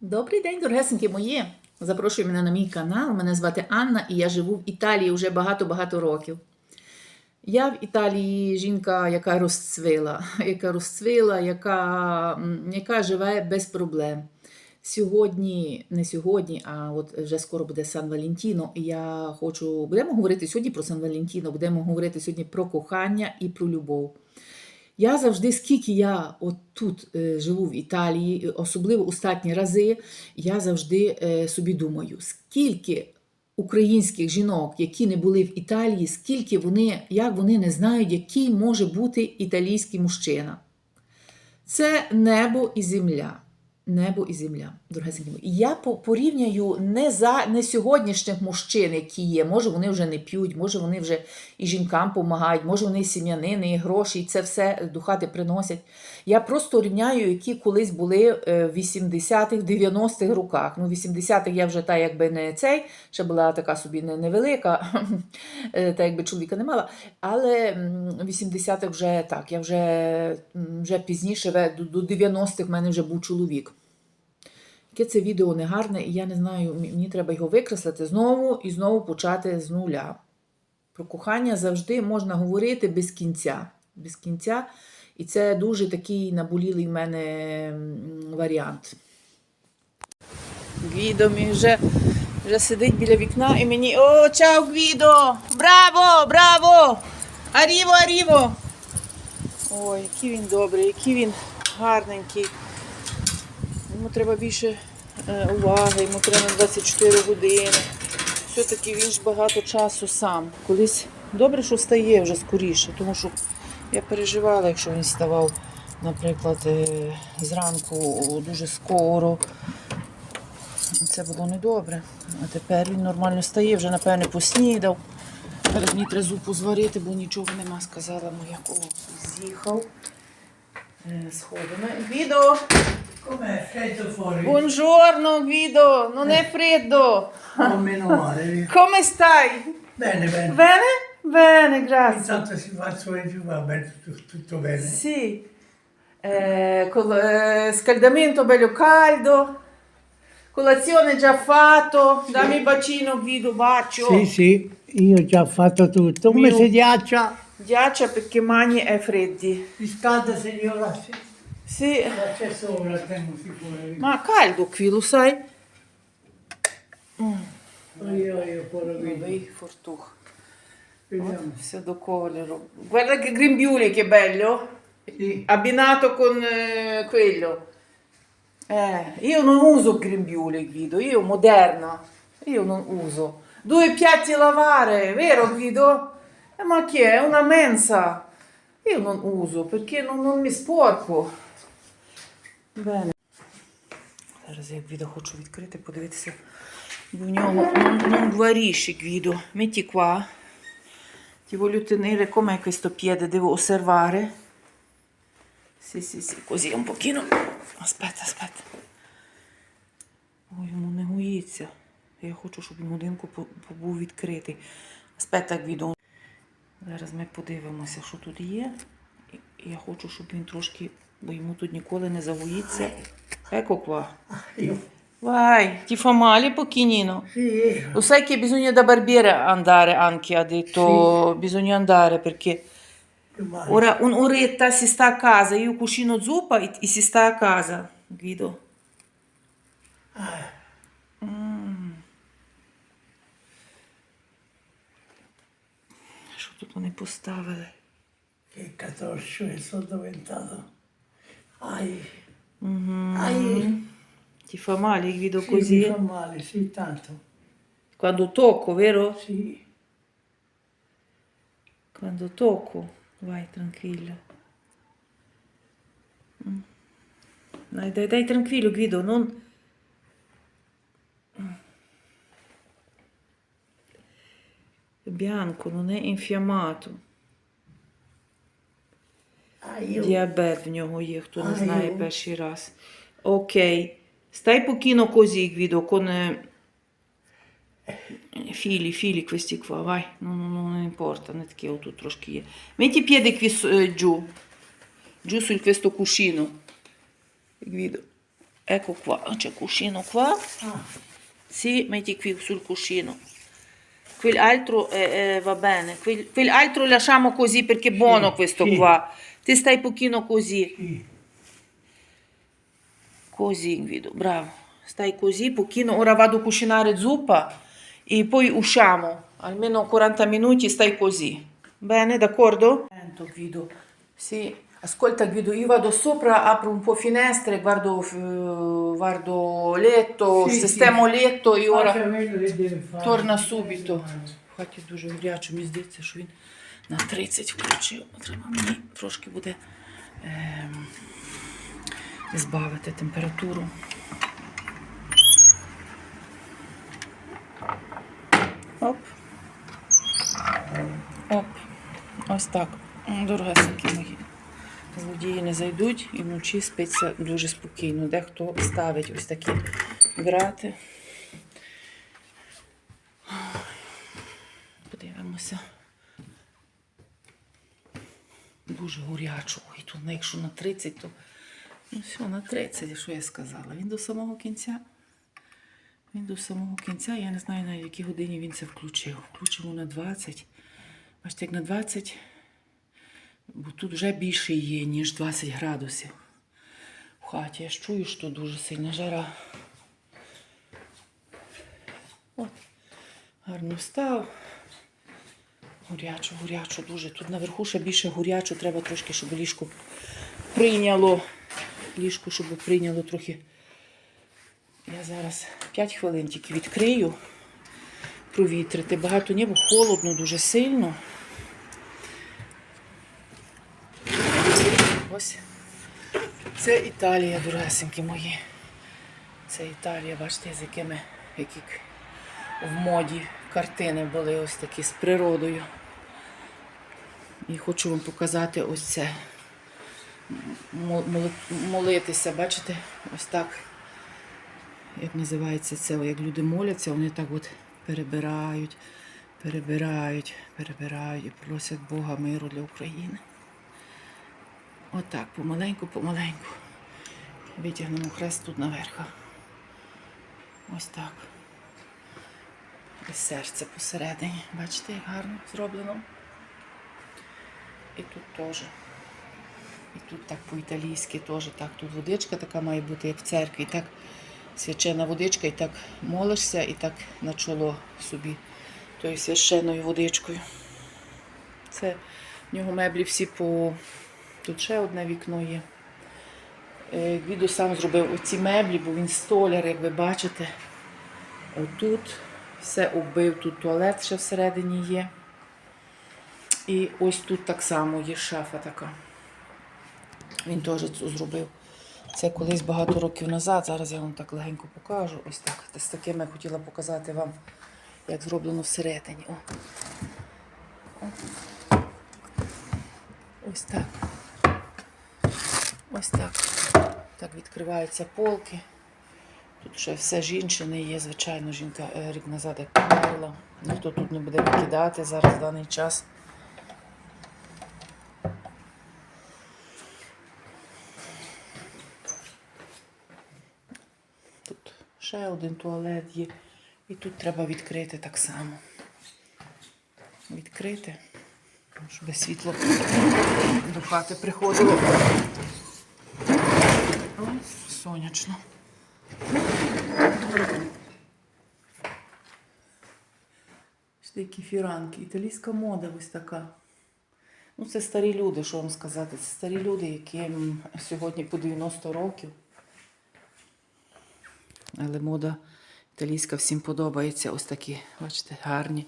Добрий день, дорогесенькі мої! Запрошую мене на мій канал. Мене звати Анна і я живу в Італії вже багато-багато років. Я в Італії жінка, яка розцвила, яка розцвила, яка, яка живе без проблем. Сьогодні, не сьогодні, а от вже скоро буде Сан Валентіно. І я хочу. Будемо говорити сьогодні про Сан Валентіно, будемо говорити сьогодні про кохання і про любов. Я завжди, скільки я от тут е, живу в Італії, особливо останні рази, я завжди е, собі думаю, скільки українських жінок, які не були в Італії, скільки вони, як вони не знають, який може бути італійський мужчина. Це небо і земля. Небо і земля, мої. І Я по- порівняю не за не сьогоднішніх мужчин, які є. Може, вони вже не п'ють, може, вони вже і жінкам допомагають, може, вони сім'янини, і гроші, і це все до хати приносять. Я просто рівняю, які колись були е, в 80-х, 90-х роках. Ну, в 80-х я вже та якби не цей, ще була така собі не, невелика, е, та якби чоловіка не мала. Але в 80-х вже так, я вже, вже пізніше, до 90-х в мене вже був чоловік. Яке це відео негарне, і я не знаю, мені треба його викреслити знову і знову почати з нуля. Про кохання завжди можна говорити без кінця. Без кінця. І це дуже такий наболілий в мене варіант. Гвідо мій вже, вже сидить біля вікна і мені. О, чао, Гвідо! Браво! Браво! Аріво, аріво! Ой, який він добрий, який він гарненький. Йому треба більше уваги, йому треба 24 години. Все-таки він ж багато часу сам. Колись добре, що встає вже скоріше, тому що я переживала, якщо він вставав, наприклад, е, зранку дуже скоро. Це було недобре. А тепер він нормально стає, вже, напевне, поснідав. Зараз мені треба зупу зварити, бо нічого нема, сказала моя кого з'їхав. Е, Сходимо. Гвідо! Com'è freddo fuori? Buongiorno Guido, non è freddo. Oh, meno male. Come stai? Bene, bene. Bene? Bene, grazie. Intanto si fa il sole giù, va bene, tutto, tutto bene. Sì, eh, col eh, scaldamento bello caldo, colazione già fatto, dammi il bacino Guido, bacio. Sì, sì, io ho già fatto tutto. Come Mio- si ghiaccia? Ghiaccia perché mani è freddi. Riscalda signora, sì. Sì. C'è sopra, tengo sicuro. Ma caldo qui, lo sai? Mm. Io, io, poro Vabbè, fortuna. Vediamo. Oh, se do colero. Guarda che grembiuli che bello. Sì. Abbinato con eh, quello. Eh, io non uso grimbiule, Guido, io moderna. Io non uso. Due piatti a lavare, vero Guido? Eh, ma chi è? Una mensa. Io non uso perché non, non mi sporco. Bene. Зараз я Гвідо хочу відкрити, подивитися. Бо в нього. Metti qua. Ti voglio tenere com'è questo piede, devo osservare. Sì, sì, sì, così un pochino. Aspetta, aspetta. Ой, йому не гоїться. Я хочу, щоб він годинку побув відкритий. Аспета, Гвідо. Зараз ми подивимося, що тут є. Я хочу, щоб він трошки, бо йому тут ніколи не загоїться. Io. Vai, ti fa male pochino? Sì, Lo sai che bisogna da barbiere andare anche, ha detto, bisogna andare perché ora un'oretta si sta a casa, io cucino zuppa e, e si sta a casa, Guido. Mm. Що тут вони поставили? Che catoscio che sono diventato. Ai. Mm-hmm. Ai. Ti fa male, grido sì, così? Mi fa male, sì, tanto. Quando tocco, vero? Sì. Quando tocco, vai tranquillo. Mm. Dai, dai, dai, tranquillo, Guido, non... È bianco, non è infiammato. Ah. Діабет в нього є, хто не знає перший раз. Окей. Stai pochino così, Guido, con eh, fili, fili questi qua, vai. Non, non, non importa, не таке отут трошки є. Metti i piedi qui eh, giù, giù su questo cuscino. Guido. Ecco qua, c'è cuscino qua. Ah, Sì, metti qui sul cuscino. Quell'altro eh, eh, va bene. Quell'altro lasciamo così perché è buono questo qua. Ti stai pochino così. sì. Così, Guido, bravo. Stai così, pochino. Ora vado a cucinare zuppa e poi usciamo. Almeno 40 minuti stai così. Bene, d'accordo? Sento, Guido. Sì. Ascolta Guido, io vado sopra, apro un po' finestre, guardo, eh, guardo letto, Sì, sistemo letto e ora torna subito. Хаті дуже гарячо, мені здається, що він на 30 включив. Треба мені трошки буде ем, збавити температуру. Оп. Оп. Ось так. Дорогесенькі мої. Злодії не зайдуть і вночі спиться дуже спокійно. Дехто ставить ось такі грати. Подивимося. Дуже горячо. Ой, тут ну, якщо на 30, то ну все, на 30, що я сказала. Він до самого кінця. Він до самого кінця. Я не знаю, на якій годині він це включив. Включимо на 20. Бачите, як на 20, бо тут вже більше є, ніж 20 градусів. В хаті я ж чую, що дуже сильна жара. От. Гарно встав. Горячо, горячо, дуже. Тут наверху ще більше горячо, треба трошки, щоб ліжко прийняло. Ліжко, щоб прийняло трохи. Я зараз 5 хвилин тільки відкрию, провітрити. Багато ні, холодно, дуже сильно. Ось. Це Італія, дорогесенькі мої. Це Італія, бачите, з якими які в моді картини були ось такі з природою. І хочу вам показати ось це. Молитися, бачите, ось так. Як називається це, як люди моляться, вони так от перебирають, перебирають, перебирають і просять Бога миру для України. Отак, помаленьку, помаленьку. Витягнемо хрест тут наверх. Ось так. І серце посередині. Бачите, як гарно зроблено. І тут теж. І тут так по-італійськи теж так. Тут водичка така має бути, як в церкві. Так свячена водичка, і так молишся, і так на чоло собі тою священною водичкою. Це в нього меблі всі по. Тут ще одне вікно є. Е, Гвідо сам зробив оці меблі, бо він столяр, як ви бачите. Отут все оббив, тут туалет ще всередині є. І ось тут так само є шафа така. Він теж це зробив. Це колись багато років назад. Зараз я вам так легенько покажу. Ось так. З таким я хотіла показати вам, як зроблено всередині. О. Ось так. Ось так. Так відкриваються полки. Тут ще все жінчини є, звичайно, жінка е, рік назад як померла. Ніхто тут не буде викидати зараз в даний час. Тут ще один туалет є. І тут треба відкрити так само. Відкрити, щоб світло до хати приходило. О, сонячно. Ось такі фіранки. Італійська мода ось така. Ну, це старі люди, що вам сказати. Це старі люди, яким сьогодні по 90 років. Але мода італійська всім подобається. Ось такі, бачите, гарні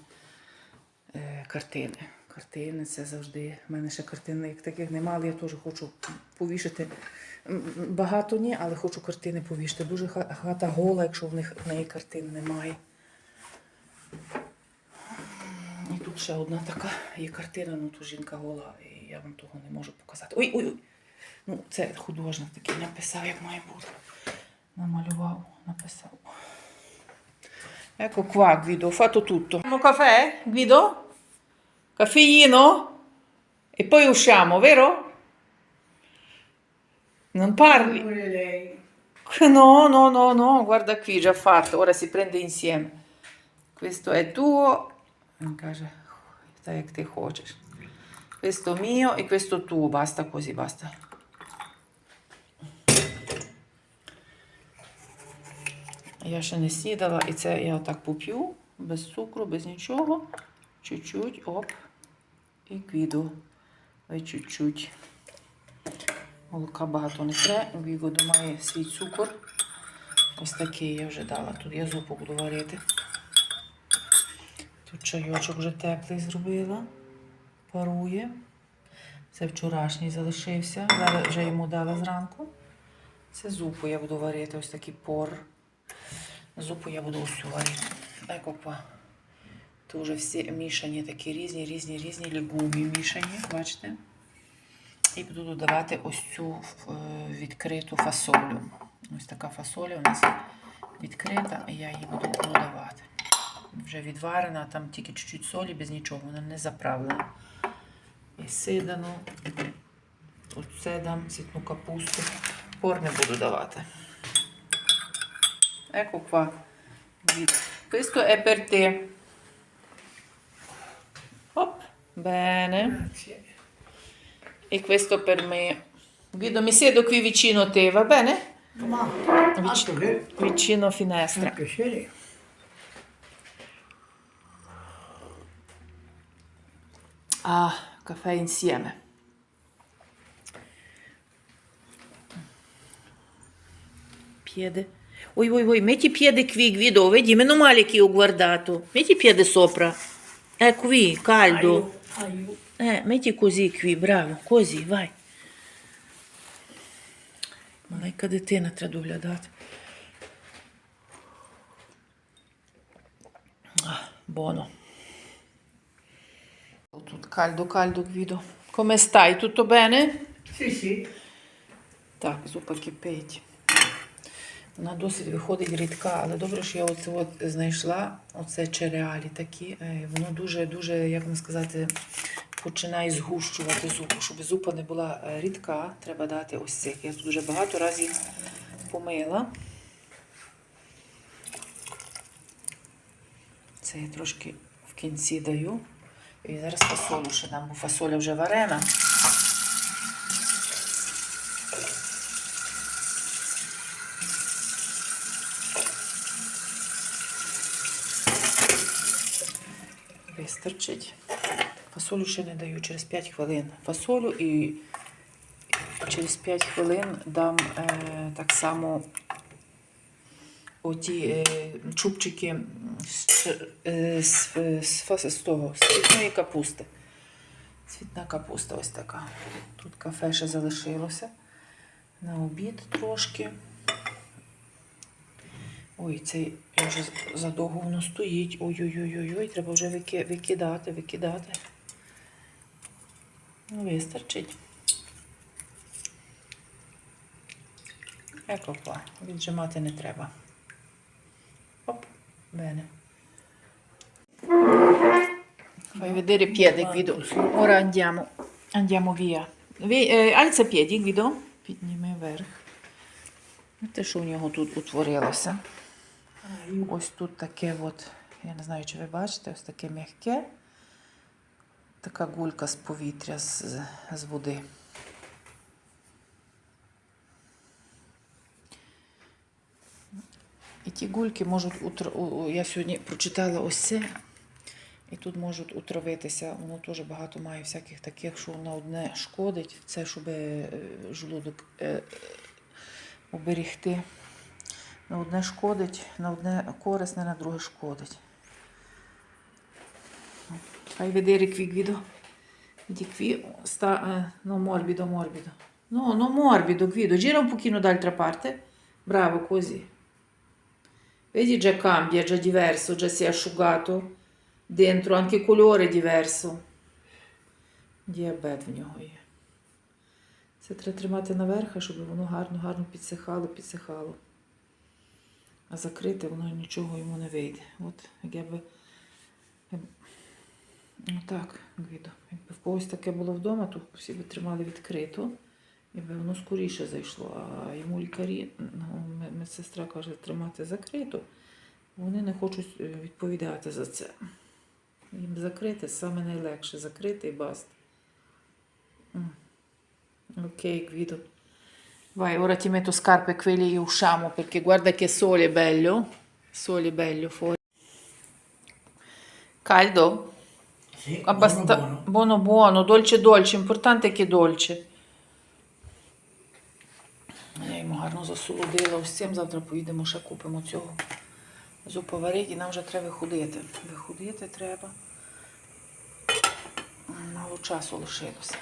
е, картини. Картини це завжди. У мене ще картин як таких немає, але я теж хочу повішати. Багато ні, але хочу картини повішати. Дуже хата гола, якщо в них в неї картин немає. І тут ще одна така є картина, ну тут жінка гола, і я вам того не можу показати. Ой, ой, ой. Ну, це художник такий написав, як має бути. Намалював, написав. Ecco qua, Guido, ho fatto tutto. Un caffè, Guido? Caffeino? E poi usciamo, vero? Non parli? Pure lei. No, no, no, no, guarda qui, già fatto. Ora si prende insieme. Questo è tuo. Він каже, так як ти хочеш. Questo mio e questo tuo. Basta così, basta. Я ще не сідала, і це я отак поп'ю, без цукру, без нічого. Чуть-чуть, оп. І квіду. Ой, чуть-чуть. Молока багато не треба. Вігоду має свій цукор. Ось такий я вже дала. Тут я зупу буду варити. Тут чайочок вже теплий зробила. Парує. Це вчорашній залишився. Зараз вже йому дала зранку. Це зупу я буду варити, ось такий пор. Зупу я буду цю варити. Еко па. Тут вже всі мішані такі різні, різні, різні легумі мішані, бачите? І буду додавати ось цю е, відкриту фасолю. Ось така фасоля у нас відкрита, і я її буду додавати. Вже відварена, там тільки чуть-чуть солі, без нічого, вона не заправлена. І сидану, тут це дам, цвітну капусту. Пор не буду давати. Ecco qua. Questo è per te. Hop. Bene. E questo per me. Guido, mi siedo qui vicino a te, va bene? Ma, che vicino un finestra. piacere. Ah, caffè insieme. Piede. Oi, oi, oi, metti i piedi qui, Guido, vedi, meno male che io ho guardato. Metti i piedi sopra. Eh, qui, caldo. Aiuto. Eh, metti così qui, bravo, così, vai. Маленька дитина треба доглядати. Ah, buono. Тут caldo, caldo, Guido. Come stai? Tutto bene? Sì, sì. Так, зупа кипить. Вона досить виходить рідка, але добре, що я оце от знайшла оце череалі такі. Е, Воно дуже-дуже, як вам сказати, починає згущувати зупу. Щоб зупа не була е, рідка, треба дати ось цих. Я тут дуже багато разів помила. Це я трошки в кінці даю. І зараз фасолю ще дам, бо фасоля вже варена. Вистачить. Фасолю ще не даю через 5 хвилин. Фасолю і через 5 хвилин дам е, так само оті е, чубчики з, е, з, з, фас- з того, з цвітної капусти. Цвітна капуста ось така. Тут кафе ще залишилося. На обід трошки. Ой, цей вже задовго воно стоїть. Ой-ой-ой-ой, треба вже вики- викидати, викидати. Ну, вистачить. Qua, віджимати не треба. Оп, bene. Fai vedere i piedi, Guido. Ora andiamo, andiamo via. Vi- eh, alza piedi, Guido. Підніми вверх. Те, що у нього тут утворилося. Ось тут таке от, я не знаю, чи ви бачите, ось таке м'яке. Така гулька з повітря, з, з води. І ті гульки можуть Я сьогодні прочитала ось це. І тут можуть утравитися. Воно теж багато має всяких таких, що на одне шкодить. Це щоб е, жлудок е, оберігти. На одне шкодить, на одне корисне, на друге шкодить. Fai vedere qui Di sta eh, no morbido, morbido. No, no morbido, Guido. Gira un pochino d'altra parte. Bravo, così. Vedi già cambia, già diverso, già si è asciugato. Dentro anche colore diverso. Діабет в нього є. Це треба тримати наверх, щоб воно гарно, гарно підсихало, підсихало. А закрите воно нічого йому не вийде. От як я би. Ну так, Гвідо. Якби в когось таке було вдома, то всі би тримали відкрито. Якби воно скоріше зайшло, а йому лікарі, ну, медсестра каже, тримати закрито. Вони не хочуть е, відповідати за це. Їм закрити саме найлегше. Закрити і баст. Ok, Guido. Vai, ora ti metto scarpe e quelli usciamo perché guarda che sole bello. Sole bello fuori. Caldo? Sì, Abbasta- buono, buono. buono, buono, dolce, dolce. Importante che dolce. Я йому гарно засолодила. Ось цим завтра поїдемо, ще купимо цього зуповарити. Нам вже треба виходити. Виходити треба. Мало часу лишилося.